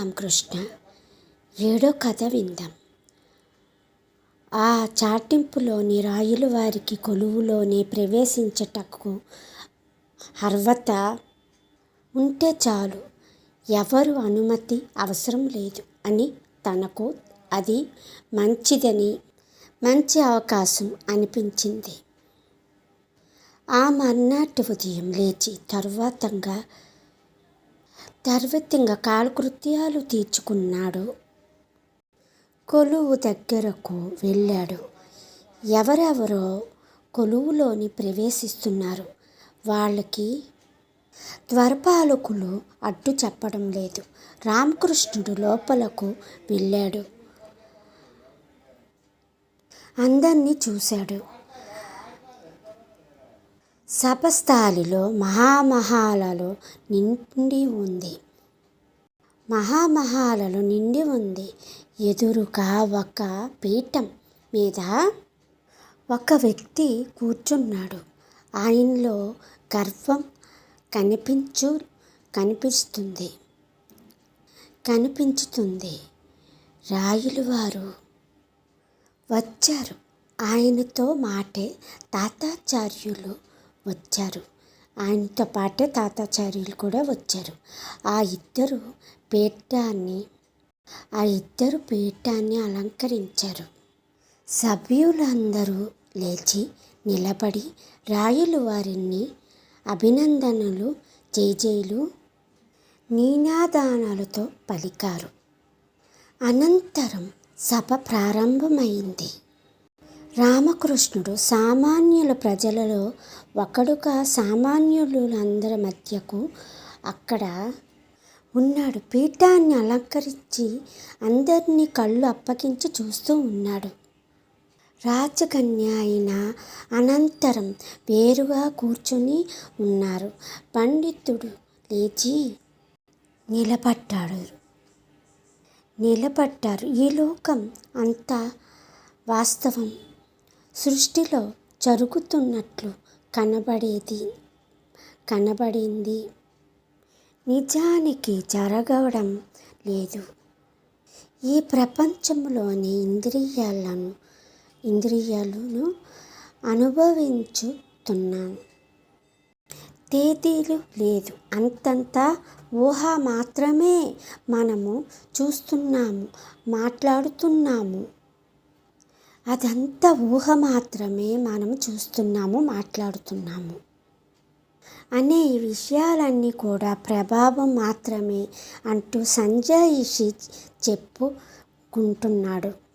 రామకృష్ణ. ఏడో కథ విందాం. ఆ చాటింపులోని రాయులు వారికి కొలువులోనే ప్రవేశించటకు అర్హత ఉంటే చాలు. ఎవరు అనుమతి అవసరం లేదు అని తనకు అది మంచిదని మంచి అవకాశం అనిపించింది. ఆ మర్నాటి ఉదయం లేచి తరువాతంగా తర్వాతంగా కాలకృత్యాలు తీర్చుకున్నాడు. కొలువు దగ్గరకు వెళ్ళాడు. ఎవరెవరో కొలువులోని ప్రవేశిస్తున్నారు. వాళ్ళకి ద్వారపాలకులు అడ్డు చెప్పడం లేదు. రామకృష్ణుడు లోపలకు వెళ్ళాడు. అందరినీ చూశాడు. సపస్థాలిలో మహామహాలలో నిండి ఉంది. మహామహాలలో నిండి ఉంది. ఎదురుగా ఒక పీఠం మీద ఒక వ్యక్తి కూర్చున్నాడు. ఆయనలో గర్వం కనిపించు కనిపిస్తుంది. కనిపించుతుంది. రాయులు వారు వచ్చారు. ఆయనతో మాటే తాతాచార్యులు వచ్చారు. ఆయనతో పాటే తాతాచార్యులు కూడా వచ్చారు. ఆ ఇద్దరు పీఠాన్ని ఆ ఇద్దరు పీఠాన్ని అలంకరించారు. సభ్యులందరూ లేచి నిలబడి రాయులు వారిని అభినందనలు జైజైలు నీనాదానాలతో పలికారు. అనంతరం సభ ప్రారంభమైంది. రామకృష్ణుడు సామాన్యుల ప్రజలలో ఒకడుగా సామాన్యులందరి మధ్యకు అక్కడ ఉన్నాడు. పీఠాన్ని అలంకరించి అందరినీ కళ్ళు అప్పగించి చూస్తూ ఉన్నాడు. రాజకన్య అయిన అనంతరం వేరుగా కూర్చొని ఉన్నారు. పండితుడు లేచి నిలబడ్డాడు. నిలబడ్డారు. ఈ లోకం అంతా వాస్తవం. సృష్టిలో జరుగుతున్నట్లు కనబడేది కనబడింది. నిజానికి జరగడం లేదు. ఈ ప్రపంచంలోని ఇంద్రియాలను ఇంద్రియాలను అనుభవించుతున్నాను తేదీలు లేదు. అంతంతా ఊహ మాత్రమే మనము చూస్తున్నాము మాట్లాడుతున్నాము. అదంతా ఊహ మాత్రమే మనం చూస్తున్నాము మాట్లాడుతున్నాము. అనే ఈ విషయాలన్నీ కూడా ప్రభావం మాత్రమే అంటూ సంజయ్ చెప్పుకుంటున్నాడు